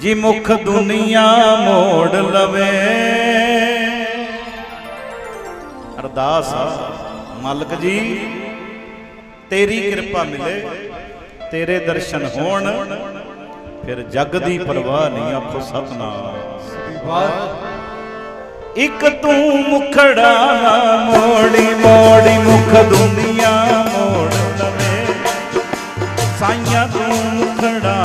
ਜੀ ਮੁਖ ਦੁਨੀਆ ਮੋੜ ਲਵੇ। ਅਰਦਾਸ ਮਾਲਕ ਜੀ, ਤੇਰੀ ਕਿਰਪਾ ਮਿਲੇ, ਤੇਰੇ ਦਰਸ਼ਨ ਹੋਣ, ਫਿਰ ਜਗ ਦੀ ਪਰਵਾਹ ਨਹੀਂ ਆਖੋ ਸਤਨਾਮ। ਇੱਕ ਤੂੰ ਮੁਖੜਾ ਮੋੜੀ ਮੋੜੀ ਮੁਖ ਦੁਨੀਆ ਮੋੜ ਲਵੇ। ਸਾਈਆਂ ਤੂੰ ਮੁਖੜਾ